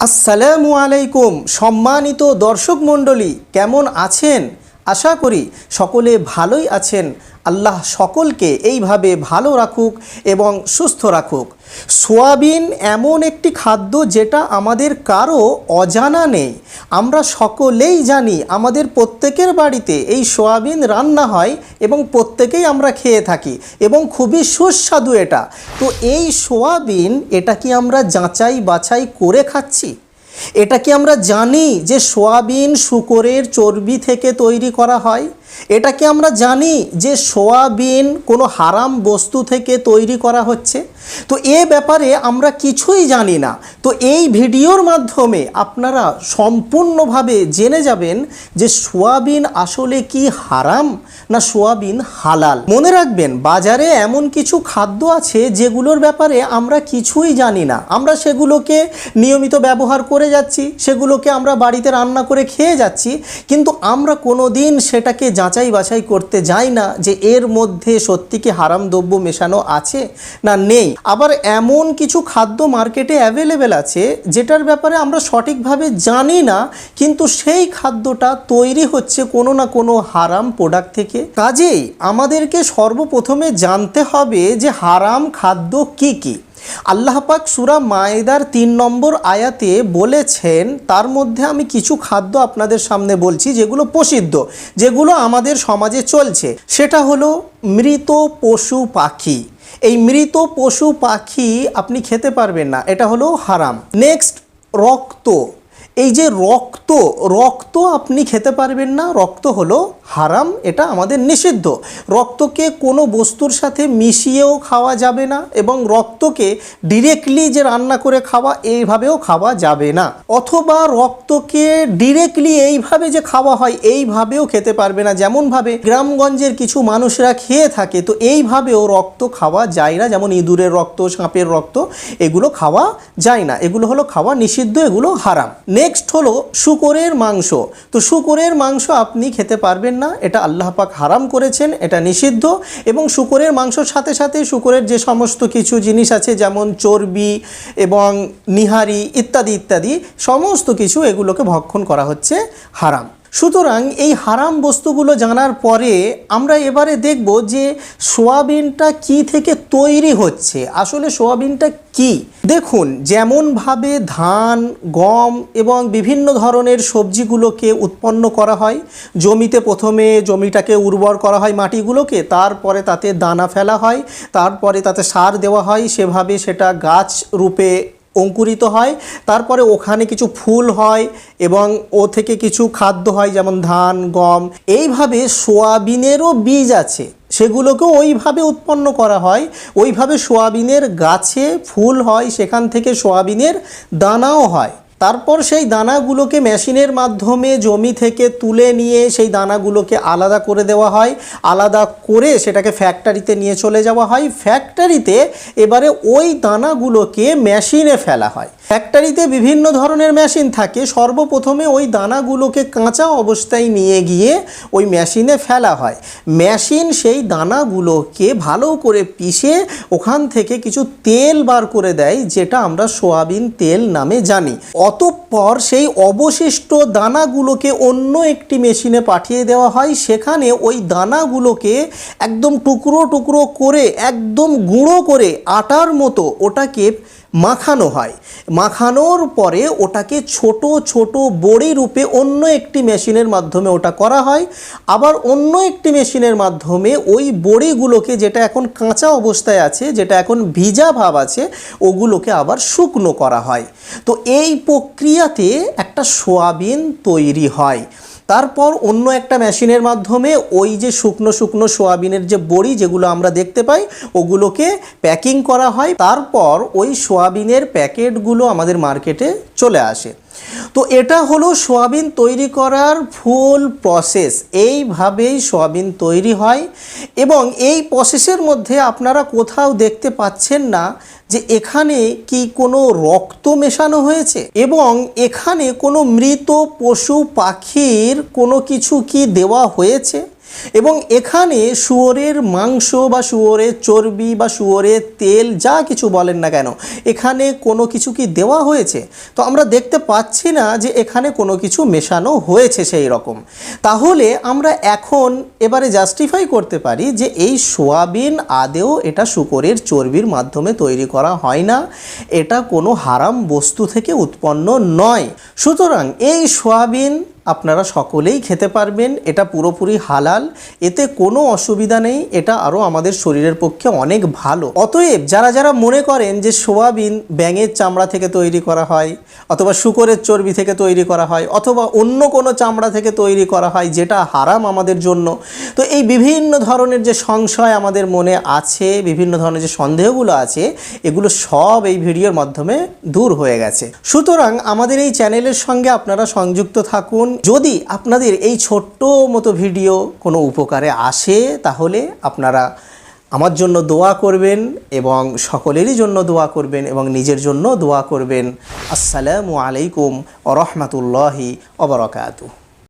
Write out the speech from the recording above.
আসসালামু আলাইকুম সম্মানিত দর্শক মণ্ডলী কেমন আছেন? আশা করি সকলে ভালোই আছেন। আল্লাহ সকলকে এইভাবে ভালো রাখুক এবং সুস্থ রাখুক। সোয়াবিন এমন একটি খাদ্য যেটা আমাদের কারও অজানা নেই। আমরা সকলেই জানি আমাদের প্রত্যেকের বাড়িতে এই সোয়াবিন রান্না হয় এবং প্রত্যেকেই আমরা খেয়ে থাকি এবং খুবই সুস্বাদু এটা। তো এই সোয়াবিন, এটা কি আমরা যাচাই বাছাই করে খাচ্ছি? এটা কি আমরা জানি যে সোয়াবিন শুকরের চর্বি থেকে তৈরি করা হয়? এটা কি আমরা জানি যে সোয়াবিন কোনো হারাম বস্তু থেকে তৈরি করা হচ্ছে? তো এ ব্যাপারে আমরা কিছুই জানি না। তো এই ভিডিওর মাধ্যমে আপনারা সম্পূর্ণভাবে জেনে যাবেন যে সোয়াবিন আসলে কি হারাম না সোয়াবিন হালাল। মনে রাখবেন, বাজারে এমন কিছু খাদ্য আছে যেগুলোর ব্যাপারে আমরা কিছুই জানি না। আমরা সেগুলোকে নিয়মিত ব্যবহার করে যাচ্ছি, সেগুলোকে আমরা বাড়িতে রান্না করে খেয়ে যাচ্ছি, কিন্তু আমরা কোনো দিন সেটাকে যাচাই বাছাই করতে যাই না যে এর মধ্যে সত্যি কি হারাম দ্রব্য মেশানো আছে না নেই। আবার এমন কিছু খাদ্য মার্কেটে অ্যাভেলেবেল আছে, যেটার ব্যাপারে আমরা সঠিকভাবে জানি না, কিন্তু সেই খাদ্যটা তৈরি হচ্ছে কোনো না কোনো হারাম প্রোডাক্ট থেকে। কাজেই আমাদেরকে সর্বপ্রথমে জানতে হবে যে হারাম খাদ্য কি কী। আল্লাহ পাক সুরা মায়েদার তিন নম্বর আয়াতে বলেছেন, তার মধ্যে আমি কিছু খাদ্য আপনাদের সামনে বলছি, যেগুলো প্রসিদ্ধ, যেগুলো আমাদের সমাজে চলছে। সেটা হলো মৃত পশু পাখি। এই মৃত পশু পাখি আপনি খেতে পারবেন না, এটা হলো হারাম। নেক্সট রক্ত। এই যে রক্ত রক্ত আপনি খেতে পারবেন না, রক্ত হলো হারাম, এটা আমাদের নিষিদ্ধ। রক্তকে কোনো বস্তুর সাথে মিশিয়েও খাওয়া যাবে না এবং রক্তকে ডিরেক্টলি যে রান্না করে খাওয়া, এইভাবেও খাওয়া যাবে না। অথবা রক্তকে ডিরেক্টলি এইভাবে যে খাওয়া হয়, এইভাবেও খেতে পারবে না। যেমনভাবে গ্রামগঞ্জের কিছু মানুষরা খেয়ে থাকে, তো এইভাবেও রক্ত খাওয়া যায় না। যেমন ইঁদুরের রক্ত, সাপের রক্ত, এগুলো খাওয়া যায় না। এগুলো হলো খাওয়া নিষিদ্ধ, এগুলো হারাম। নেক্সট হলো শুকরের মাংস। তো শুকরের মাংস আপনি খেতে পারবেন না, এটা আল্লাহ পাক হারাম করেছেন, এটা নিষিদ্ধ এবং শুকরের মাংসর সাথে সাথে শুকরের যে সমস্ত কিছু জিনিস আছে, যেমন চর্বি এবং নিহারি ইত্যাদি ইত্যাদি, সমস্ত কিছু এগুলোকে ভক্ষণ করা হচ্ছে হারাম। সুতরাং এই হারাম বস্তুগুলো জানার পরে আমরা এবারে দেখব যে সোয়াবিনটা কি থেকে তৈরি হচ্ছে। আসলে সোয়াবিনটা কি? দেখুন, যেমনভাবে ধান, গম এবং বিভিন্ন ধরনের সবজিগুলোকে উৎপন্ন করা হয়, জমিতে প্রথমে জমিটাকে উর্বর করা হয় মাটিগুলোকে, তারপরে তাতে দানা ফেলা হয়, তারপরে তাতে সার দেওয়া হয়, সেভাবে সেটা গাছ রূপে অঙ্কুরিত হয়। তারপরে ওখানে কিছু ফুল হয় এবং ও থেকে কিছু খাদ্য হয়, যেমন ধান, গম। এইভাবে সোয়াবিনেরও বীজ আছে। সেগুলোকে ওইভাবে উৎপন্ন করা হয়। ওইভাবে সোয়াবিনের গাছে ফুল হয়, সেখান থেকে সোয়াবিনের দানাও হয়। তারপর সেই দানাগুলোকে মেশিনের মাধ্যমে জমি থেকে তুলে নিয়ে সেই দানাগুলোকে আলাদা করে দেওয়া হয়, আলাদা করে সেটাকে ফ্যাক্টরিতে নিয়ে চলে যাওয়া হয়। ফ্যাক্টরিতে এবারে ওই দানাগুলোকে মেশিনে ফেলা হয়। ফ্যাক্টরিতে বিভিন্ন ধরনের মেশিন থাকে। সর্বপ্রথমে ওই দানাগুলোকে কাঁচা অবস্থায় নিয়ে গিয়ে ওই মেশিনে ফেলা হয়। মেশিন সেই দানাগুলোকে ভালো করে পিষে ওখান থেকে কিছু তেল বার করে দেয়, যেটা আমরা সোয়াবিন তেল নামে জানি। অতঃপর সেই অবশিষ্ট দানাগুলোকে অন্য একটি মেশিনে পাঠিয়ে দেওয়া হয়। সেখানে ওই দানাগুলোকে একদম টুকরো টুকরো করে, একদম গুঁড়ো করে আটার মতো ওটাকে মাখানো হয়। মাখানোর পরে ওটাকে ছোট ছোট বড়ি রূপে অন্য একটি মেশিনের মাধ্যমে ওটা করা হয়। আবার অন্য একটি মেশিনের মাধ্যমে ওই বড়িগুলোকে যেটা এখন কাঁচা অবস্থায় আছে, যেটা এখন ভিজা ভাব আছে, ওগুলোকে আবার শুকনো করা হয়। তো এই প্রক্রিয়াতে একটা সোয়াবিন তৈরি হয়। তারপর অন্য একটা মেশিনের মাধ্যমে ওই যে শুকনো শুকনো সোয়াবিনের যে বড়ি যেগুলো আমরা দেখতে পাই, ওগুলোকে প্যাকিং করা হয়। তারপর ওই সোয়াবিনের প্যাকেটগুলো আমাদের মার্কেটে চলে আসে। তো এটা হলো সোয়াবিন তৈরি করার ফুল প্রসেস এইভাবেই সোয়াবিন তৈরি হয় এবং এই প্রসেসের মধ্যে আপনারা কোথাও দেখতে পাচ্ছেন না যে এখানে কি কোনো রক্ত মেশানো হয়েছে এবং এখানে কোনো মৃত পশু পাখির কোনো কিছু কি দেওয়া হয়েছে। এবং এখানে শুয়োরের মাংস বা শুয়োরের চর্বি বা শুয়োরের তেল যা কিছু বলেন না কেন, এখানে কোনো কিছু কি দেওয়া হয়েছে? তো আমরা দেখতে পাচ্ছি না যে এখানে কোনো কিছু মেশানো হয়েছে সেই রকম। তাহলে আমরা এখন এবারে জাস্টিফাই করতে পারি যে এই সোয়াবিন আদেও এটা শুকরের চর্বির মাধ্যমে তৈরি করা হয় না, এটা কোনো হারাম বস্তু থেকে উৎপন্ন নয়। সুতরাং এই সোয়াবিন আপনারা সকলেই খেতে পারবেন, এটা পুরোপুরি হালাল। এতে কোনো অসুবিধা নেই, এটা আরও আমাদের শরীরের পক্ষে অনেক ভালো। অতএব যারা যারা মনে করেন যে সোয়াবিন ব্যাঙের চামড়া থেকে তৈরি করা হয়, অথবা শুকরের চর্বি থেকে তৈরি করা হয়, অথবা অন্য কোনো চামড়া থেকে তৈরি করা হয় যেটা হারাম আমাদের জন্য, তো এই বিভিন্ন ধরনের যে সংশয় আমাদের মনে আছে, বিভিন্ন ধরনের যে সন্দেহগুলো আছে, এগুলো সব এই ভিডিওর মাধ্যমে দূর হয়ে গেছে। সুতরাং আমাদের এই চ্যানেলের সঙ্গে আপনারা সংযুক্ত থাকুন যদি আপনাদের এই ছোট্ট মতো ভিডিও কোনো উপকারে আসে, তাহলে আপনারা আমার জন্য দোয়া করবেন এবং সকলেরই জন্য দোয়া করবেন এবং নিজের জন্য দোয়া করবেন। আসসালামু আলাইকুম ওরহমতুল্লাহি রহমতুল্লাহি অবরকাতু